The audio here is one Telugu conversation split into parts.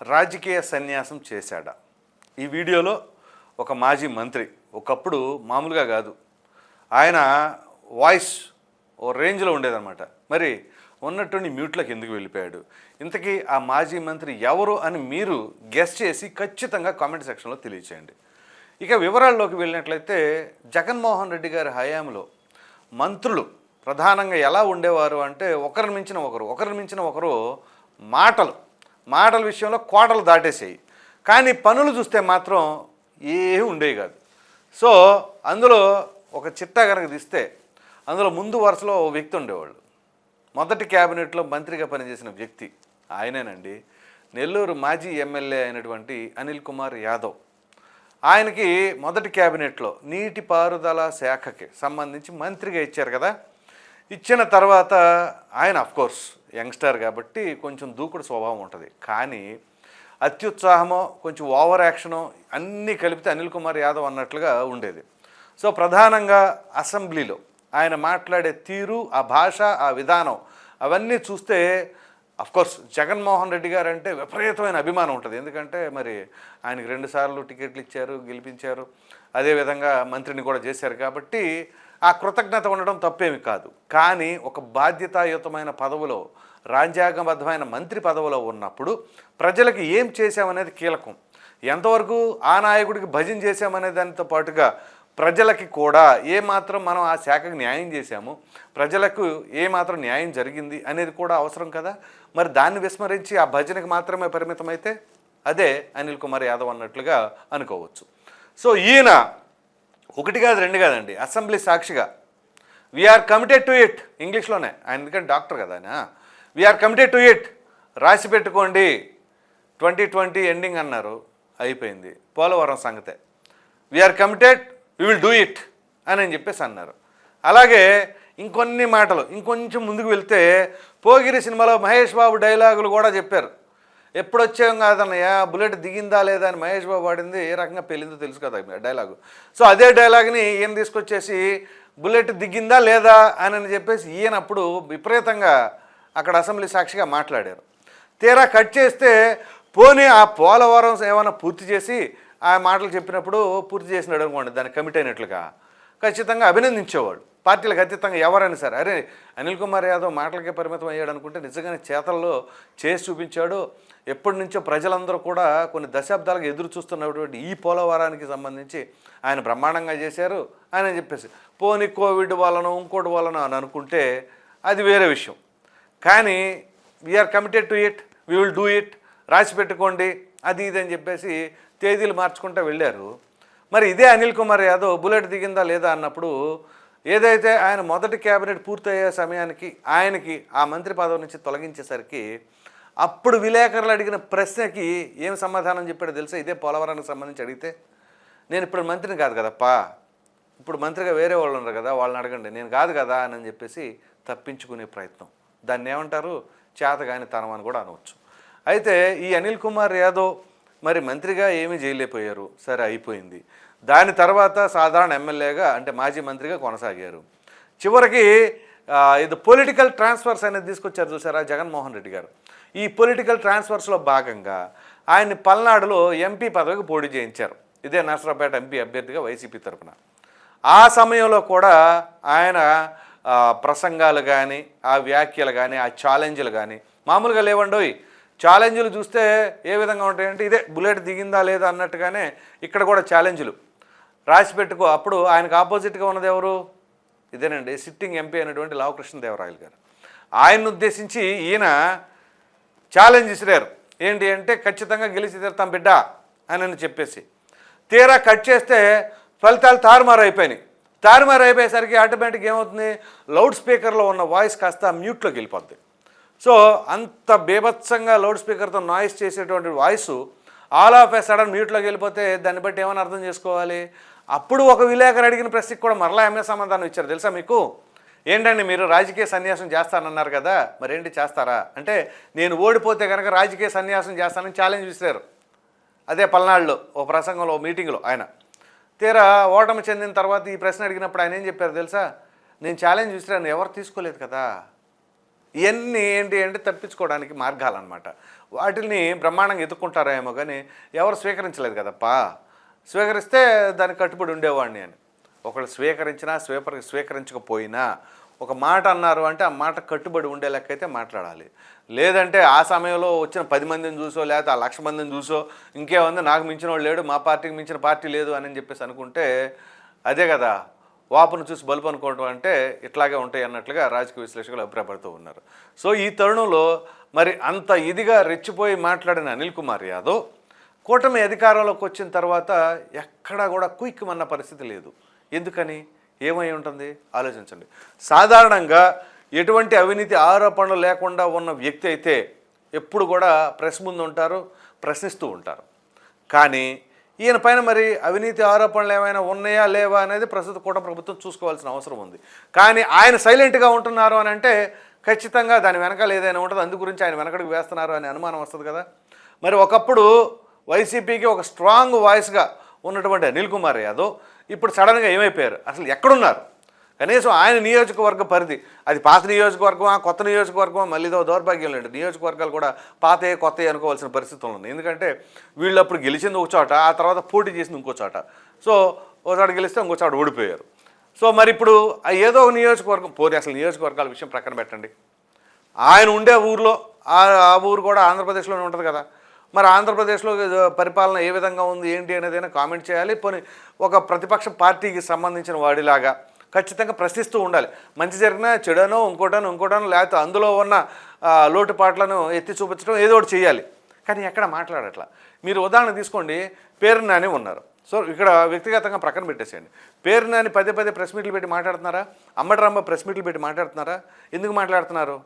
రాజకీయ సన్యాసం చేశాడా. ఈ వీడియోలో ఒక మాజీ మంత్రి ఒకప్పుడు మామూలుగా కాదు ఆయన వాయిస్ ఓ రేంజ్లో ఉండేదన్నమాట. మరి ఉన్నటువంటి మ్యూట్లకు ఎందుకు వెళ్ళిపోయాడు? ఇంతకీ ఆ మాజీ మంత్రి ఎవరు అని మీరు గెస్ట్ చేసి ఖచ్చితంగా కామెంట్ సెక్షన్లో తెలియచేయండి. ఇక వివరాల్లోకి వెళ్ళినట్లయితే జగన్మోహన్ రెడ్డి గారి హయాంలో మంత్రులు ప్రధానంగా ఎలా ఉండేవారు అంటే ఒకరిని మించిన ఒకరు ఒకరిని మించిన ఒకరు మాటలు మాటల విషయంలో కోటలు దాటేసాయి. కానీ పనులు చూస్తే మాత్రం ఏమీ ఉండేవి కాదు. సో అందులో ఒక చిట్టా కనుక తీస్తే అందులో ముందు వరుసలో ఓ వ్యక్తి ఉండేవాళ్ళు. మొదటి క్యాబినెట్లో మంత్రిగా పనిచేసిన వ్యక్తి ఆయనేనండి. నెల్లూరు మాజీ ఎమ్మెల్యే అయినటువంటి అనిల్ కుమార్ యాదవ్. ఆయనకి మొదటి క్యాబినెట్లో నీటిపారుదల శాఖకి సంబంధించి మంత్రిగా ఇచ్చారు కదా. ఇచ్చిన తర్వాత ఆయన అఫ్కోర్స్ యంగ్స్టర్ కాబట్టి కొంచెం దూకుడు స్వభావం ఉంటుంది. కానీ అత్యుత్సాహమో కొంచెం ఓవర్ యాక్షనో అన్నీ కలిపితే అనిల్ కుమార్ యాదవ్ అన్నట్లుగా ఉండేది. సో ప్రధానంగా అసెంబ్లీలో ఆయన మాట్లాడే తీరు ఆ భాష ఆ విధానం అవన్నీ చూస్తే అఫ్కోర్స్ జగన్మోహన్ రెడ్డి గారు అంటే విపరీతమైన అభిమానం ఉంటుంది. ఎందుకంటే మరి ఆయనకి రెండుసార్లు టికెట్లు ఇచ్చారు గెలిపించారు. అదేవిధంగా మంత్రిని కూడా చేశారు కాబట్టి ఆ కృతజ్ఞత ఉండడం తప్పేమి కాదు. కానీ ఒక బాధ్యతాయుతమైన పదవిలో రాజ్యాంగబద్ధమైన మంత్రి పదవిలో ఉన్నప్పుడు ప్రజలకు ఏం చేశామనేది కీలకం. ఎంతవరకు ఆ నాయకుడికి భజన చేశామనే దానితో పాటుగా ప్రజలకి కూడా ఏమాత్రం మనం ఆ శాఖకు న్యాయం చేశాము ప్రజలకు ఏమాత్రం న్యాయం జరిగింది అనేది కూడా అవసరం కదా? మరి దాన్ని విస్మరించి ఆ భజనకి మాత్రమే పరిమితమైతే అదే అనిల్ కుమార్ యాదవ్ అన్నట్లుగా అనుకోవచ్చు. సో ఈయన ఒకటి కాదు రెండు కాదండి. అసెంబ్లీ సాక్షిగా. వీఆర్ కమిటెడ్ టు ఇట్ ఇంగ్లీష్లోనే. ఆయన ఎందుకంటే డాక్టర్ కదా ఆయన. వీఆర్ కమిటెడ్ టు ఇట్ రాసి పెట్టుకోండి. ట్వంటీ ట్వంటీ ఎండింగ్ అన్నారు. అయిపోయింది. పోలవరం సంగతే. We are committed we will do it అని అని చెప్పేసి అన్నారు. అలాగే ఇంకొన్ని మాటలు. ఇంకొంచెం ముందుకు వెళ్తే పోగిరి సినిమాలో మహేష్ బాబు డైలాగులు కూడా చెప్పారు. ఎప్పుడు వచ్చాం కాదన్నయ్య? బుల్లెట్ దిగిందా లేదా అని మహేష్ బాబు ఆడింది ఏ రకంగా పెళ్ళిందో తెలుసు కదా డైలాగు. సో అదే డైలాగ్ని ఈయన తీసుకొచ్చేసి బుల్లెట్ దిగిందా లేదా అని చెప్పేసి ఈయన అప్పుడు విపరీతంగా అక్కడ అసెంబ్లీ సాక్షిగా మాట్లాడారు. తీరా కట్ చేస్తే పోనీ ఆ పోలవరం ఏమైనా పూర్తి చేసి ఆ మాటలు చెప్పినప్పుడు పూర్తి చేసినాడు అనుకోండి దాన్ని కమిట్ అయినట్లుగా. ఖచ్చితంగా అభినందించేవాడు. పార్టీలకు అతీతంగా ఎవరైనా సరే అరే అనిల్ కుమార్ యాదవ్ మాటలకే పరిమితం అయ్యాడు అనుకుంటే నిజంగానే చేతల్లో చేసి చూపించాడు. ఎప్పటి నుంచో ప్రజలందరూ కూడా కొన్ని దశాబ్దాలుగా ఎదురు చూస్తున్నటువంటి ఈ పోలవరానికి సంబంధించి ఆయన బ్రహ్మాండంగా చేశారు ఆయన చెప్పేసి. పోనీ కోవిడ్ వలన ఇంకోటి వలన అని అనుకుంటే అది వేరే విషయం. కానీ we are committed to it we will do it రాసి పెట్టుకోండి అది ఇది అని చెప్పేసి తేదీలు మార్చుకుంటూ వెళ్ళారు. మరి ఇదే అనిల్ కుమార్ యాదవ్ బుల్లెట్ దిగిందా లేదా అన్నప్పుడు ఏదైతే ఆయన మొదటి క్యాబినెట్ పూర్తయ్యే సమయానికి ఆయనకి ఆ మంత్రి పదవి నుంచి తొలగించేసరికి అప్పుడు విలేకరులు అడిగిన ప్రశ్నకి ఏం సమాధానం చెప్పాడో తెలుసా? ఇదే పోలవరానికి సంబంధించి అడిగితే నేను ఇప్పుడు మంత్రిని కాదు కదప్పా. ఇప్పుడు మంత్రిగా వేరే వాళ్ళు ఉన్నారు కదా వాళ్ళని అడగండి. నేను కాదు కదా అని చెప్పేసి తప్పించుకునే ప్రయత్నం. దాన్ని ఏమంటారు? చేతగాని తనం అని కూడా అనవచ్చు. అయితే ఈ అనిల్ కుమార్ యాదవ్ మరి మంత్రిగా ఏమీ చేయలేకపోయారు. సరే అయిపోయింది. దాని తర్వాత సాధారణ ఎమ్మెల్యేగా అంటే మాజీ మంత్రిగా కొనసాగారు. చివరికి ఇది పొలిటికల్ ట్రాన్స్ఫర్స్ అనేది తీసుకొచ్చారు చూసారా జగన్మోహన్ రెడ్డి గారు. ఈ పొలిటికల్ ట్రాన్స్ఫర్స్లో భాగంగా ఆయన్ని పల్నాడులో ఎంపీ పదవికి పోటీ చేయించారు. ఇదే నర్సరావుపేట ఎంపీ అభ్యర్థిగా వైసీపీ తరపున. ఆ సమయంలో కూడా ఆయన ప్రసంగాలు కానీ ఆ వ్యాఖ్యలు కానీ ఆ ఛాలెంజ్లు కానీ మామూలుగా లేవండోయ్. ఛాలెంజ్లు చూస్తే ఏ విధంగా ఉంటాయంటే ఇదే బుల్లెట్ దిగిందా లేదా అన్నట్టుగానే ఇక్కడ కూడా ఛాలెంజ్లు. రాసి పెట్టుకో. అప్పుడు ఆయనకు ఆపోజిట్గా ఉన్నది ఎవరు? ఇదేనండి సిట్టింగ్ ఎంపీ అయినటువంటి లావకృష్ణదేవరాయలు గారు. ఆయన్ను ఉద్దేశించి ఈయన ఛాలెంజ్ ఇసిరారు ఏంటి అంటే ఖచ్చితంగా గెలిచి తీరుతాం బిడ్డ అని అని చెప్పేసి. తీరా కట్ చేస్తే ఫలితాలు తారుమారు అయిపోయినాయి. తారుమారు అయిపోయేసరికి ఆటోమేటిక్ ఏమవుతుంది? లౌడ్ స్పీకర్లో ఉన్న వాయిస్ కాస్త మ్యూట్లోకి వెళ్ళిపోద్ది. సో అంత బీభత్సంగా లౌడ్ స్పీకర్తో నాయిస్ చేసేటువంటి voice all of a sudden మ్యూట్లోకి వెళ్ళిపోతే దాన్ని బట్టి ఏమైనా అర్థం చేసుకోవాలి? అప్పుడు ఒక విలేకరు అడిగిన ప్రశ్నకి కూడా మరలా ఎంఏ సమాధానం ఇచ్చారు. తెలుసా మీకు? ఏంటండి మీరు? రాజకీయ సన్యాసం చేస్తానన్నారు కదా. మరేంటి చేస్తారా? అంటే నేను ఓడిపోతే కనుక రాజకీయ సన్యాసం చేస్తానని ఛాలెంజ్ విసిరారు. అదే పల్నాడులో ఓ ప్రసంగంలో ఓ మీటింగ్లో ఆయన. తీరా ఓటమి చెందిన తర్వాత ఈ ప్రశ్న అడిగినప్పుడు ఆయన ఏం చెప్పారు తెలుసా? నేను ఛాలెంజ్ విసిరాను ఎవరు తీసుకోలేదు కదా? ఇవన్నీ ఏంటి అంటే తప్పించుకోవడానికి మార్గాలన్నమాట. వాటిని బ్రహ్మాండంగా ఎదుర్కొంటారేమో కానీ ఎవరు స్వీకరించలేదు కదప్పా? స్వీకరిస్తే దానికి కట్టుబడి ఉండేవాడిని అని ఒకళ్ళు స్వీకరించినా స్వీపర్ స్వీకరించకపోయినా ఒక మాట అన్నారు అంటే ఆ మాట కట్టుబడి ఉండే లెక్కైతే మాట్లాడాలి. లేదంటే ఆ సమయంలో వచ్చిన పది మందిని చూసో లేకపోతే ఆ లక్ష మందిని చూసో ఇంకేముంది నాకు మించిన వాడు లేడు మా పార్టీకి మించిన పార్టీ లేదు అని చెప్పేసి అనుకుంటే అదే కదా వాపును చూసి బలుపు అనుకోవడం అంటే ఇట్లాగే ఉంటాయి అన్నట్లుగా రాజకీయ విశ్లేషకులు అభిప్రాయపడుతూ ఉన్నారు. సో ఈ తరుణంలో మరి అంత ఇదిగా రెచ్చిపోయి మాట్లాడిన అనిల్ కుమార్ యాదవ్ కూటమి అధికారంలోకి వచ్చిన తర్వాత ఎక్కడా కూడా కుయిక్కుమన్న పరిస్థితి లేదు. ఎందుకని? ఏమై ఉంటుంది? ఆలోచించండి. సాధారణంగా ఎటువంటి అవినీతి ఆరోపణలు లేకుండా ఉన్న వ్యక్తి అయితే ఎప్పుడు కూడా ప్రెస్ ముందు ఉంటారు ప్రశ్నిస్తూ ఉంటారు. కానీ ఈయన పైన మరి అవినీతి ఆరోపణలు ఏమైనా ఉన్నాయా లేవా అనేది ప్రస్తుత కూట ప్రభుత్వం చూసుకోవాల్సిన అవసరం ఉంది. కానీ ఆయన సైలెంట్గా ఉంటున్నారు అని అంటే ఖచ్చితంగా దాని వెనకాల ఏదైనా ఉంటుంది అందు గురించి ఆయన వెనకడికి వేస్తున్నారు అనే అనుమానం వస్తుంది కదా. మరి ఒకప్పుడు వైసీపీకి ఒక స్ట్రాంగ్ వాయిస్గా ఉన్నటువంటి అనిల్ కుమార్ యాదవ్ ఇప్పుడు సడన్గా ఏమైపోయారు? అసలు ఎక్కడున్నారు? కనీసం ఆయన నియోజకవర్గ పరిధి అది పాత నియోజకవర్గమా కొత్త నియోజకవర్గమా మళ్ళీ ఏదో దౌర్భాగ్యం లేదు నియోజకవర్గాలు కూడా పాతే కొత్త అనుకోవాల్సిన పరిస్థితులు ఉంది ఎందుకంటే వీళ్ళు అప్పుడు గెలిచింది ఒక చోట ఆ తర్వాత పోటీ చేసింది ఇంకో చోట. సో ఒక చోట గెలిస్తే ఇంకో చోట ఓడిపోయారు. సో మరి ఇప్పుడు ఆ ఏదో ఒక నియోజకవర్గం పోనీ అసలు నియోజకవర్గాల విషయం ప్రక్కన పెట్టండి. ఆయన ఉండే ఊర్లో ఆ ఆ ఊరు కూడా ఆంధ్రప్రదేశ్లోనే ఉంటుంది కదా. మరి ఆంధ్రప్రదేశ్లో పరిపాలన ఏ విధంగా ఉంది ఏంటి అనేదైనా కామెంట్ చేయాలి. పోనీ ఒక ప్రతిపక్ష పార్టీకి సంబంధించిన వాడిలాగా ఖచ్చితంగా ప్రశ్నిస్తూ ఉండాలి. మంచి జరిగినా చెడనో ఇంకోటనో ఇంకోటనో లేకపోతే అందులో ఉన్న లోటుపాట్లను ఎత్తి చూపించడం ఏదో ఒకటి చేయాలి. కానీ ఎక్కడ మాట్లాడట్లా? మీరు ఉదాహరణ తీసుకోండి. పేరునాని ఉన్నారు. సో ఇక్కడ వ్యక్తిగతంగా ప్రక్కన పెట్టేసేయండి. పేరునాని పదే పదే ప్రెస్ మీట్లు పెట్టి మాట్లాడుతున్నారా? అమ్మటరాంబ ప్రెస్ మీట్లు పెట్టి మాట్లాడుతున్నారా? ఎందుకు మాట్లాడుతున్నారు?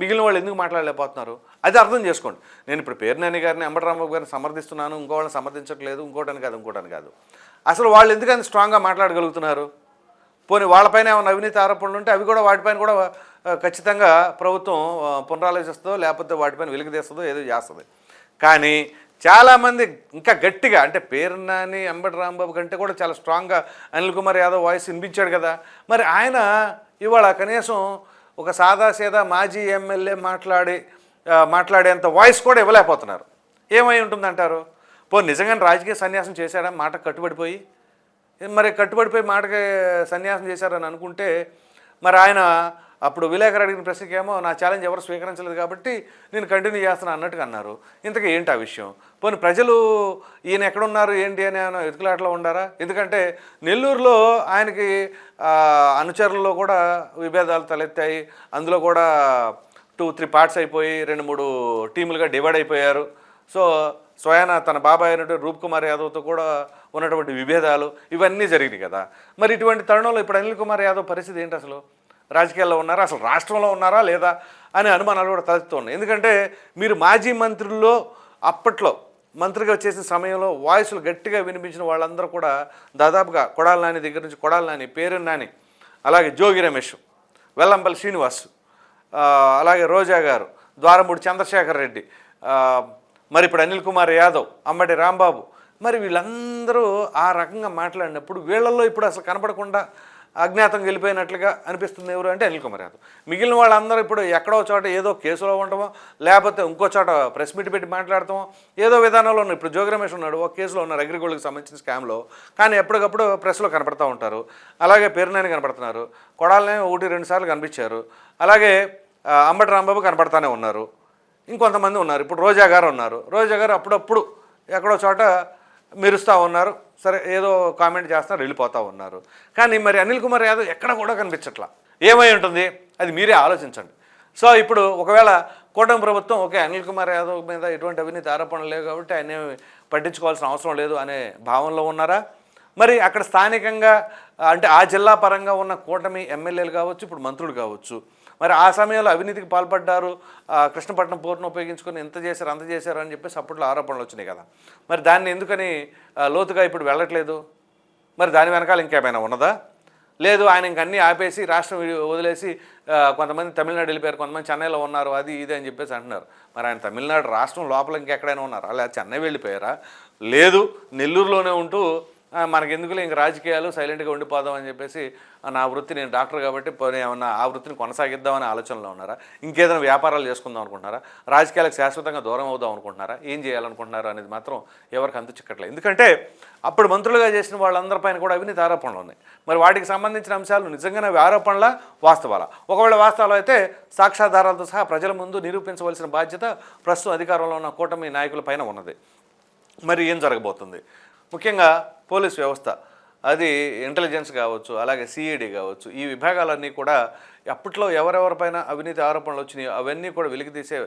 మిగిలిన వాళ్ళు ఎందుకు మాట్లాడలేకపోతున్నారు? అది అర్థం చేసుకోండి. నేను ఇప్పుడు పేరునాని గారిని అంబటరాంబాబు గారిని సమర్థిస్తున్నాను ఇంకో వాళ్ళని సమర్థించట్లేదు ఇంకోటని కాదు ఇంకోటని కాదు. అసలు వాళ్ళు ఎందుకని స్ట్రాంగ్గా మాట్లాడగలుగుతున్నారు? పోనీ వాళ్ళపైన ఏమైనా అవినీతి ఆరోపణలు ఉంటే అవి కూడా వాటిపైన కూడా ఖచ్చితంగా ప్రభుత్వం పునరాలోచిస్తుందో లేకపోతే వాటిపైన వెలుగుదేస్తుందో ఏదో చేస్తుంది. కానీ చాలామంది ఇంకా గట్టిగా అంటే పేరునాని అంబటి రాంబాబు కంటే కూడా చాలా స్ట్రాంగ్గా అనిల్ కుమార్ యాదవ్ వాయిస్ వినిపించాడు కదా. మరి ఆయన ఇవాళ కనీసం ఒక సాదాసీదా మాజీ ఎమ్మెల్యే మాట్లాడి మాట్లాడేంత వాయిస్ కూడా ఇవ్వలేకపోతున్నారు. ఏమై ఉంటుందంటారు? పో నిజంగానే రాజకీయ సన్యాసం చేశాడా? మాట కట్టుబడిపోయి? మరి కట్టుబడిపోయి మాటకి సన్యాసం చేశారని అనుకుంటే మరి ఆయన అప్పుడు విలేకరు అడిగిన ప్రశ్నకేమో నా ఛాలెంజ్ ఎవరు స్వీకరించలేదు కాబట్టి నేను కంటిన్యూ చేస్తాను అన్నట్టుగా అన్నారు. ఇంతకీ ఏంటి ఆ విషయం? పోనీ ప్రజలు ఈయన ఎక్కడున్నారు ఏంటి అని ఆయన ఎతుకులాటలో ఉండారా? ఎందుకంటే నెల్లూరులో ఆయనకి అనుచరుల్లో కూడా విభేదాలు తలెత్తాయి. అందులో కూడా టూ త్రీ పార్ట్స్ అయిపోయి రెండు మూడు టీములుగా డివైడ్ అయిపోయారు. సో స్వయాన తన బాబాయ్ అయినటువంటి రూప్ కుమార్ యాదవ్తో కూడా ఉన్నటువంటి విభేదాలు ఇవన్నీ జరిగినాయి కదా. మరి ఇటువంటి తరుణంలో ఇప్పుడు అనిల్ కుమార్ యాదవ్ పరిస్థితి ఏంటి అసలు? రాజకీయాల్లో ఉన్నారా? అసలు రాష్ట్రంలో ఉన్నారా లేదా అనే అనుమానాలు కూడా తలెత్తున్నాయి ఎందుకంటే మీరు మాజీ మంత్రుల్లో అప్పట్లో మంత్రిగా చేసిన సమయంలో వాయిస్లు గట్టిగా వినిపించిన వాళ్ళందరూ కూడా దాదాపుగా కొడాల నాని దగ్గర నుంచి కొడాల నాని పేరు నాని అలాగే జోగి రమేష్ వెల్లంపల్లి శ్రీనివాస్ అలాగే రోజా గారు ద్వారమూడి చంద్రశేఖర్ రెడ్డి మరి ఇప్పుడు అనిల్ కుమార్ యాదవ్ అమ్మటి రాంబాబు మరి వీళ్ళందరూ ఆ రకంగా మాట్లాడినప్పుడు వీళ్ళల్లో ఇప్పుడు అసలు కనపడకుండా అజ్ఞాతం వెళ్ళిపోయినట్లుగా అనిపిస్తుంది ఎవరు అంటే అనిల్ కుమార్ యాదవ్. మిగిలిన వాళ్ళందరూ ఇప్పుడు ఎక్కడో చోట ఏదో కేసులో ఉండటమో లేకపోతే ఇంకో చోట ప్రెస్ మీట్ పెట్టి మాట్లాడతామో ఏదో విధానంలో ఉన్నారు ఇప్పుడు జోగి రమేష్ ఉన్నాడు ఒక కేసులో ఉన్నారు అగ్రిగోల్డ్కి సంబంధించిన స్కామ్లో. కానీ ఎప్పటికప్పుడు ప్రెస్లో కనపడుతూ ఉంటారు. అలాగే పేరునాని కనపడుతున్నారు. కొడాలనే ఒకటి రెండు సార్లు కనిపించారు. అలాగే అంబటి రాంబాబు కనపడతానే ఉన్నారు. ఇంకొంతమంది ఉన్నారు. ఇప్పుడు రోజా గారు ఉన్నారు. రోజా గారు అప్పుడప్పుడు ఎక్కడో చోట మెరుస్తూ ఉన్నారు. సరే ఏదో కామెంట్ చేస్తారు వెళ్ళిపోతూ ఉన్నారు. కానీ మరి అనిల్ కుమార్ యాదవ్ ఎక్కడ కూడా కనిపించట్లా. ఏమై ఉంటుంది? అది మీరే ఆలోచించండి. సో ఇప్పుడు ఒకవేళ కూటమి ప్రభుత్వం ఓకే అనిల్ కుమార్ యాదవ్ మీద ఎటువంటి అవినీతి ఆరోపణలు లేవు కాబట్టి ఆయన పట్టించుకోవాల్సిన అవసరం లేదు అనే భావనలో ఉన్నారా? మరి అక్కడ స్థానికంగా అంటే ఆ జిల్లా పరంగా ఉన్న కూటమి ఎమ్మెల్యేలు కావచ్చు ఇప్పుడు మంత్రులు కావచ్చు మరి ఆ సమయంలో అవినీతికి పాల్పడ్డారు కృష్ణపట్నం పోర్టును ఉపయోగించుకొని ఎంత చేశారు అంత చేశారు అని చెప్పేసి అప్పట్లో ఆరోపణలు వచ్చినాయి కదా. మరి దాన్ని ఎందుకని లోతుగా ఇప్పుడు వెళ్ళట్లేదు? మరి దాని వెనకాల ఇంకేమైనా ఉన్నదా? లేదు ఆయన ఇంకన్నీ ఆపేసి రాష్ట్రం వదిలేసి కొంతమంది తమిళనాడు వెళ్ళిపోయారు కొంతమంది చెన్నైలో ఉన్నారు అది ఇది అని చెప్పేసి అంటున్నారు. మరి ఆయన తమిళనాడు రాష్ట్రం లోపల ఇంకెక్కడైనా ఉన్నారా? లేదా చెన్నై వెళ్ళిపోయారా? లేదు నెల్లూరులోనే ఉంటూ మనకెందుకులే ఇంక రాజకీయాలు సైలెంట్గా ఉండిపోదాం అని చెప్పేసి నా వృత్తి నేను డాక్టర్ కాబట్టి ఏమన్నా ఆ వృత్తిని కొనసాగిద్దామని ఆలోచనలో ఉన్నారా? ఇంకేదైనా వ్యాపారాలు చేసుకుందాం అనుకుంటున్నారా? రాజకీయాలకు శాశ్వతంగా దూరం అవుదాం అనుకుంటున్నారా? ఏం చేయాలనుకుంటున్నారు అనేది మాత్రం ఎవరికి అంతు చిక్కట్లేదు. ఎందుకంటే అప్పుడు మంత్రులుగా చేసిన వాళ్ళందరిపైన కూడా అవినీతి ఆరోపణలు ఉన్నాయి. మరి వాటికి సంబంధించిన అంశాలు నిజంగానే ఆరోపణల? వాస్తవాల? ఒకవేళ వాస్తవాలు అయితే సాక్ష్యాధారాలతో సహా ప్రజల ముందు నిరూపించవలసిన బాధ్యత ప్రస్తుతం అధికారంలో ఉన్న కూటమి నాయకుల పైన ఉన్నది. మరి ఏం జరగబోతుంది? ముఖ్యంగా పోలీస్ వ్యవస్థ అది ఇంటెలిజెన్స్ కావచ్చు అలాగే సిఐడి కావచ్చు ఈ విభాగాలన్నీ కూడా అప్పట్లో ఎవరెవరిపైన అవినీతి ఆరోపణలు వచ్చినాయో అవన్నీ కూడా వెలికితీసే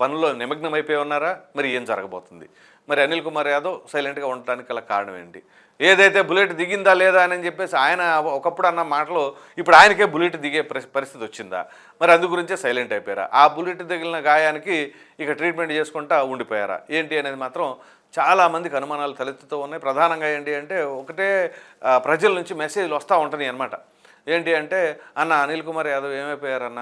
పనుల్లో నిమగ్నమైపోయి ఉన్నారా? మరి ఏం జరగబోతుంది? మరి అనిల్ కుమార్ యాదవ్ సైలెంట్గా ఉండటానికి గల కారణం ఏంటి? ఏదైతే బుల్లెట్ దిగిందా లేదా అని చెప్పేసి ఆయన ఒకప్పుడు అన్న మాటలు ఇప్పుడు ఆయనకే బుల్లెట్ దిగే పరిస్థితి వచ్చిందా? మరి అందు గురించే సైలెంట్ అయిపోయారా? ఆ బుల్లెట్ దిగిన గాయానికి ఇక ట్రీట్మెంట్ చేసుకుంటా ఉండిపోయారా? ఏంటి అనేది మాత్రం చాలా మందికి అనుమానాలు తలెత్తుతూ ఉన్నాయి. ప్రధానంగా ఏంటి అంటే ఒకటే ప్రజల నుంచి మెసేజ్లు వస్తూ ఉంటున్నాయి అనమాట ఏంటి అంటే అన్న అనిల్ కుమార్ యాదవ్ ఏమైపోయారన్న?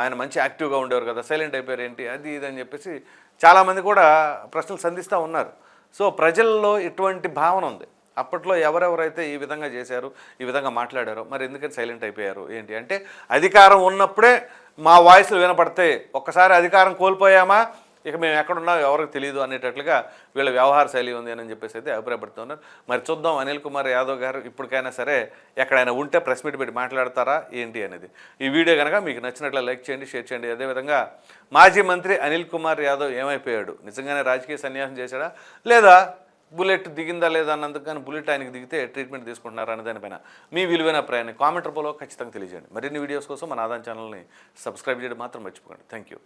ఆయన మంచి యాక్టివ్గా ఉండేవారు కదా సైలెంట్ అయిపోయారు ఏంటి? అది ఇది అని చెప్పేసి చాలామంది కూడా ప్రశ్నలు సంధిస్తూ ఉన్నారు. సో ప్రజల్లో ఇటువంటి భావన ఉంది. అప్పట్లో ఎవరెవరైతే ఈ విధంగా చేశారు ఈ విధంగా మాట్లాడారో మరి ఎందుకని సైలెంట్ అయిపోయారు? ఏంటి అంటే అధికారం ఉన్నప్పుడే మా వాయిస్లు వినపడితే ఒక్కసారి అధికారం కోల్పోయామా? ఇక మేము ఎక్కడున్నాం ఎవరికి తెలియదు అనేటట్లుగా వీళ్ళ వ్యవహార శైలి ఉంది అని చెప్పేసి అయితే అభిప్రాయపడుతున్నారు మరి చూద్దాం అనిల్ కుమార్ యాదవ్ గారు ఇప్పటికైనా సరే ఎక్కడైనా ఉంటే ప్రెస్ మీట్ పెట్టి మాట్లాడతారా ఏంటి అనేది. ఈ వీడియో కనుక మీకు నచ్చినట్లు లైక్ చేయండి షేర్ చేయండి. అదేవిధంగా మాజీ మంత్రి అనిల్ కుమార్ యాదవ్ ఏమైపోయాడు? నిజంగానే రాజకీయ సన్యాసం చేశాడా? లేదా బుల్లెట్ దిగిందా లేదా అన్నందుకు కానీ బుల్లెట్ ఆయనకి దిగితే ట్రీట్మెంట్ తీసుకుంటున్నారా అనే దానిపైన మీ విలువైన ప్రయాణం కామెంట్ రూపంలో ఖచ్చితంగా తెలియజేయండి. మరిన్ని వీడియోస్ కోసం మన ఆదాయం ఛానల్ని సబ్స్క్రైబ్ చేయడం మాత్రం మర్చిపోకండి. Thank you.